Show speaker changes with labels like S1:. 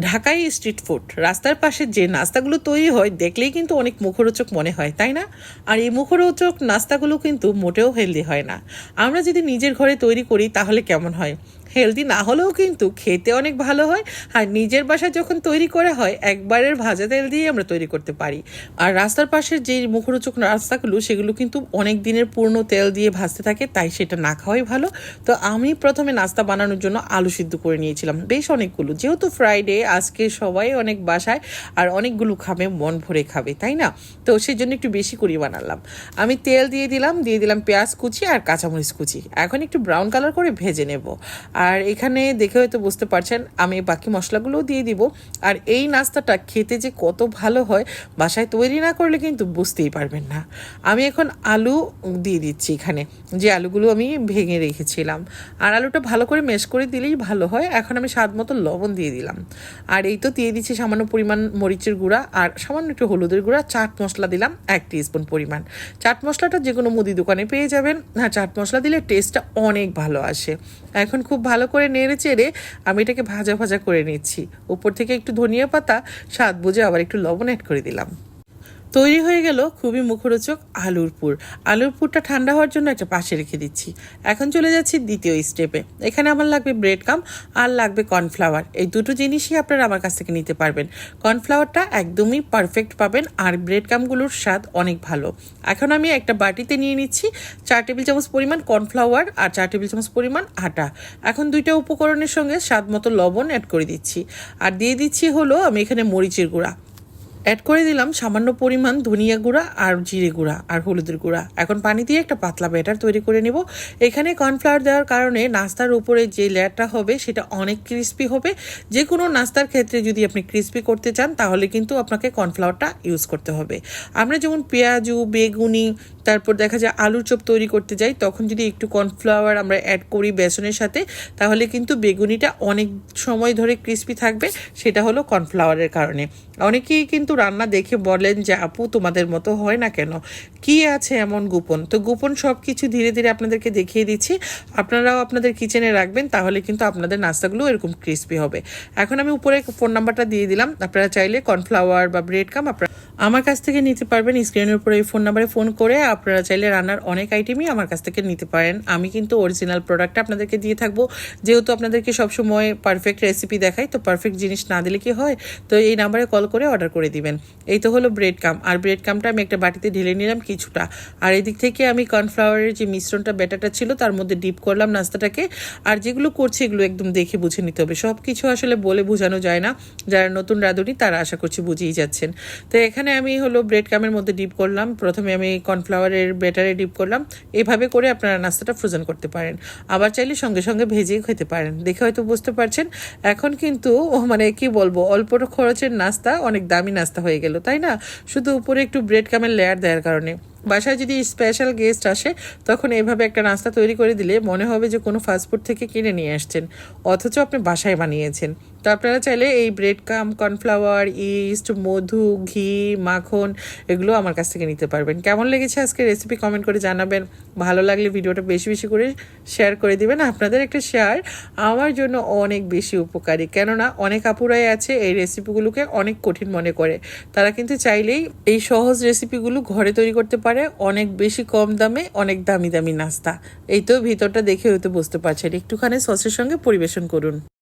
S1: ঢাকাই street food রাস্তার পাশে যে নাস্তাগুলো তৈরি হয়, দেখলেই কিন্তু অনেক মুখরোচক মনে হয়, তাই না? আর এই মুখরোচক নাস্তাগুলো কিন্তু মোটেও হেলদি হয় না। আমরা যদি নিজের ঘরে তৈরি করি, তাহলে কেমন হয়? হেলদি না হলেও কিন্তু খেতে অনেক ভালো হয়। আর নিজের বাসায় যখন তৈরি করা হয়, একবারের ভাজা তেল দিয়ে আমরা তৈরি করতে পারি। আর রাস্তার পাশের যে মুখরোচক রাস্তাগুলো, সেগুলো কিন্তু অনেক দিনের পুরনো তেল দিয়ে ভাজতে থাকে, তাই সেটা না খাওয়াই ভালো। তো আমি প্রথমে নাস্তা বানানোর জন্য আলু সিদ্ধ করে নিয়েছিলাম, বেশ অনেকগুলো। যেহেতু ফ্রাইডে আজকে সবাই অনেক বাসায়, আর অনেকগুলো খাবে, মন ভরে খাবে, তাই না? তো সেই জন্য একটু বেশি করে বানালাম। আমি তেল দিয়ে দিলাম দিয়ে দিলাম পেঁয়াজ কুচি আর কাঁচামরিচ কুচি। এখন একটু ব্রাউন কালার করে ভেজে নেব। আর এখানে দেখে হয়তো বুঝতে পারছেন, আমি বাকি মশলাগুলোও দিয়ে দিব। আর এই নাস্তাটা খেতে যে কত ভালো হয়, বাসায় তৈরি না করলে কিন্তু বুঝতেই পারবেন না। আমি এখন আলু দিয়ে দিচ্ছি এখানে, যে আলুগুলো আমি ভেঙে রেখেছিলাম। আর আলুটা ভালো করে মেশ করে দিলেই ভালো হয়, এখন আমি স্বাদ মতো লবণ দিয়ে দিলাম। আর এই তো দিয়ে দিচ্ছি সামান্য পরিমাণ মরিচের গুঁড়া, আর সামান্য একটু হলুদের গুঁড়া, চাট মশলা দিলাম এক স্পুন পরিমাণ। চাট মশলাটা যে কোনো মুদি দোকানে পেয়ে যাবেন হ্যাঁ চাট মশলা দিলে টেস্টটা অনেক ভালো আসে। এখন খুব ভালো করে নেড়ে চেড়ে আমি এটাকে ভাজা ভাজা করে নিচ্ছি। উপর থেকে একটু ধনিয়া পাতা, স্বাদ বুঝে আবার একটু লবণ অ্যাড করে দিলাম। তৈরি হয়ে গেল খুবই মুখরোচক আলুর পুর। আলুর পুরটা ঠান্ডা হওয়ার জন্য একটা পাশে রেখে দিচ্ছি। এখন চলে যাচ্ছি দ্বিতীয় স্টেপে। এখানে আমার লাগবে ব্রেড কাম আর লাগবে কর্নফ্লাওয়ার। এই দুটো জিনিসই আপনারা আমার কাছ থেকে নিতে পারবেন। কর্নফ্লাওয়ারটা একদমই পারফেক্ট পাবেন আর ব্রেড কামগুলোর স্বাদ অনেক ভালো। এখন আমি একটা বাটিতে নিয়ে নিচ্ছি চার টেবিল চামচ পরিমাণ কর্নফ্লাওয়ার আর চার টেবিল চামচ পরিমাণ আটা। এখন দুইটা উপকরণের সঙ্গে স্বাদ মতো লবণ অ্যাড করে দিচ্ছি। আর দিয়ে দিচ্ছি হলো আমি এখানে মরিচের গুঁড়া। অ্যাড করে দিলাম সামান্য পরিমাণ ধনিয়া গুঁড়া আর জিরে গুঁড়া আর হলুদের গুঁড়া। এখন পানি দিয়ে একটা পাতলা ব্যাটার তৈরি করে নেব। এখানে কর্নফ্লাওয়ার দেওয়ার কারণে নাস্তার উপরে যে লেয়ারটা হবে সেটা অনেক ক্রিস্পি হবে। যে কোনো নাস্তার ক্ষেত্রে যদি আপনি ক্রিস্পি করতে চান, তাহলে কিন্তু আপনাকে কর্নফ্লাওয়ারটা ইউজ করতে হবে। আমরা যেমন পেঁয়াজু, বেগুনি, তারপর দেখা যায় আলুর চপ তৈরি করতে যাই, তখন যদি একটু কর্নফ্লাওয়ার আমরা অ্যাড করি বেসনের সাথে, তাহলে কিন্তু বেগুনিটা অনেক সময় ধরে ক্রিস্পি থাকবে। সেটা হলো কর্নফ্লাওয়ারের কারণে। অনেকেই কিন্তু রান্না দেখে বলেন যে, আপু, তোমাদের মতো হয় না কেন? কি আছে এমন গোপন? তো গোপন সব কিছু ধীরে ধীরে আপনাদেরকে দেখিয়ে দিচ্ছি। আপনারাও আপনাদের কিচেনে রাখবেন, তাহলে কিন্তু আপনাদের নাস্তাগুলো এরকম ক্রিস্পি হবে। এখন আমি উপরে ফোন নাম্বারটা দিয়ে দিলাম। আপনারা চাইলে কর্নফ্লাওয়ার বা ব্রেড কাম আপনারা আমার কাছ থেকে নিতে পারবেন স্ক্রিনের উপরে এই ফোন নাম্বারে ফোন করে। আপনারা চাইলে রান্নার অনেক আইটেমই আমার কাছ থেকে নিতে পারেন। আমি কিন্তু অরিজিনাল প্রোডাক্টটা আপনাদেরকে দিয়ে থাকব। যেহেতু আপনাদেরকে সবসময় পারফেক্ট রেসিপি দেখাই, তো পারফেক্ট জিনিস না দিলে কি হয়? তো এই নাম্বারে কল করে অর্ডার করে দিবেন। এই তো হলো ব্রেড কাম আর ব্রেড কামটা আমি একটা বাটিতে ঢেলে নিলাম কিছুটা। আর এদিক থেকে আমি কর্নফ্লাওয়ারের যে মিশ্রণটা ব্যাটাটা ছিল, তার মধ্যে ডিপ করলাম নাস্তাটাকে। আর যেগুলো করছি, এগুলো একদম দেখে বুঝে নিতে হবে। সব কিছু আসলে বলে বোঝানো যায় না। যারা নতুন রাঁধুনি, তারা আশা করছি বুঝেই যাচ্ছেন। তো এখানে আমি হলো ব্রেড কামের মধ্যে ডিপ করলাম। প্রথমে আমি কর্নফ্লাওয়ারের ব্যাটারে ডিপ করলাম। এভাবে করে আপনারা নাস্তাটা ফ্রোজেন করতে পারেন। আবার চাইলে সঙ্গে সঙ্গে ভেজেও খেতে পারেন। দেখে হয়তো বুঝতে পারছেন। এখন কিন্তু মানে কি বলব, অল্প খরচের নাস্তা, অনেক দামি নাস্তা। হয়ে গেল তাই না? শুধু উপরে একটু ব্রেড কামের লেয়ার দেওয়ার কারণে। বাসায় যদি স্পেশাল গেস্ট আসে, তখন এইভাবে একটা নাস্তা তৈরি করে দিলে মনে হবে যে কোনো ফাস্টফুড থেকে কিনে নিয়ে আসছেন। অথচ আপনি বাসায় বানিয়েছেন। তো আপনারা চাইলে এই ব্রেড কাম কর্নফ্লাওয়ার ইস্ট মধু, ঘি, মাখন, এগুলো আমার কাছ থেকে নিতে পারবেন। কেমন লেগেছে আজকে রেসিপি কমেন্ট করে জানাবেন। ভালো লাগলে ভিডিওটা বেশি বেশি করে শেয়ার করে দিবেন। আপনাদের একটা শেয়ার আমার জন্য অনেক বেশি উপকারী। কেননা অনেক আপুরাই আছে এই রেসিপিগুলোকে অনেক কঠিন মনে করে। তারা কিন্তু চাইলেই এই সহজ রেসিপিগুলো ঘরে তৈরি করতে পারে অনেক বেশি কম দামে, অনেক দামি দামি নাস্তা। এই তো ভিতরটা দেখে হয়তো বুঝতে পারছেন। একটুখানি সসের সঙ্গে পরিবেশন করুন।